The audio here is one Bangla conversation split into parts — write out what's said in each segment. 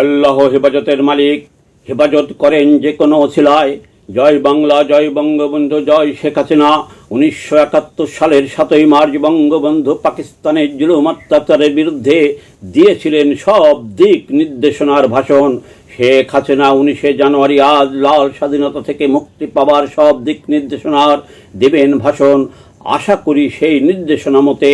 আল্লাহ হেফাজতের মালিক। হেফাজত করেন যে কোনো ওসিলায় জয় বাংলা, জয় বঙ্গবন্ধু, জয় শেখ হাসিনা। উনিশশো একাত্তর সালের সাতই মার্চ বঙ্গবন্ধু পাকিস্তানের জুলুম অত্যাচারের বিরুদ্ধে দিয়েছিলেন সব দিক নির্দেশনার ভাষণ। শেখ হাসিনা উনিশে জানুয়ারি আজ লাল স্বাধীনতা থেকে মুক্তি পাবার সব দিক নির্দেশনার দেবেন ভাষণ। আশা করি সেই নির্দেশনা মতে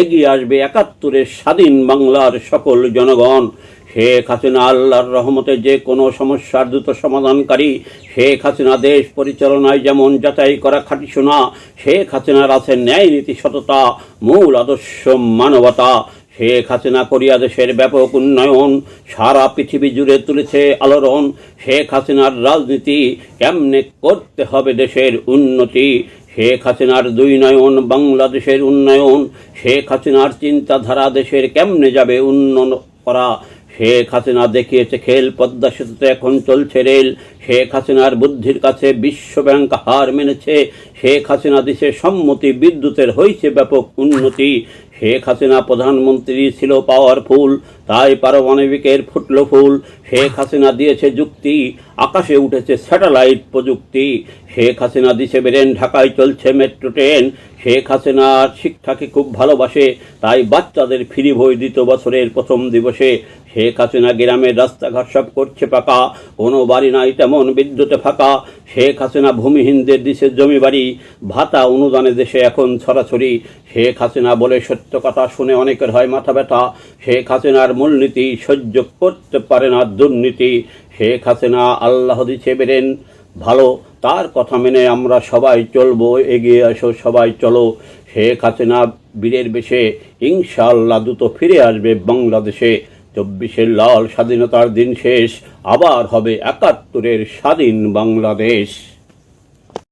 এগিয়ে আসবে একাত্তরের স্বাধীন বাংলার সকল জনগণ। শেখ হাসিনা আল্লাহর রহমতে যে কোনো সমস্যার দ্রুত সমাধানকারী শেখ হাসিনা দেশ পরিচালনায় যেমন যাচাই করা খাঁটি শোনা শেখ হাসিনার আছে ন্যায় নীতি সততা, মূল আদর্শ মানবতা শেখ হাসিনা কোরিয়া দেশের ব্যাপক উন্নয়ন, সারা পৃথিবী জুড়ে তুলেছে আলোড়ন শেখ হাসিনার রাজনীতি কেমনে করতে হবে দেশের উন্নতি শেখ হাসিনার দুই নয়ন বাংলাদেশের উন্নয়ন শেখ হাসিনার চিন্তাধারা দেশের কেমনে যাবে উন্নয়ন করা শেখ হাসিনা দেখিয়েছে খেল পদ্মা সেতুতে এখন চলছে রেল। শেখ হাসিনার বুদ্ধির কাছে বিশ্বব্যাংক হার মেনেছে। শেখ হাসিনা দিছে সম্মতি বিদ্যুতের হয়েছে ব্যাপক উন্নতি। শেখ হাসিনা প্রধানমন্ত্রী ছিল পাওয়ারফুল তাই পারমাণবিকের ফুটলো ফুল। শেখ হাসিনা দিয়েছে যুক্তি, আকাশে উঠেছে স্যাটেলাইট প্রযুক্তি। শেখ হাসিনা দিছে বেরেন, ঢাকায় চলছে মেট্রো ট্রেন। শেখ হাসিনা শিক্ষাকে খুব ভালোবাসে, তাই বাচ্চাদের ফ্রি বই দিত বছরের প্রথম দিবসে। শেখ হাসিনা গ্রামের রাস্তাঘাট সব করছে পাকা, কোনো বাড়ি নাই তেমন বিদ্যুতে ফাঁকা। শেখ হাসিনা ভূমিহীনদের দিছে জমি বাড়ি ভাতা অনুদানে দেশে এখন ছড়াছড়ি। শেখ হাসিনা বলে সত্য কথা শুনে অনেকের হয় মাথা ব্যথা। শেখ হাসিনার মূলনীতি সহ্য করতে পারে না দুর্নীতি। শেখ হাসিনা আল্লাহ দিছে বেরেন। ভালো, তার কথা মেনে আমরা সবাই চলবো, এগিয়ে আসো সবাই চলো। শেখ হাসিনা বীরের বেশে, ইনশাআল্লাহ দ্রুত ফিরে আসবে বাংলাদেশে। চব্বিশের লাল স্বাধীনতার দিন শেষ, আবার হবে একাত্তরের স্বাধীন বাংলাদেশ।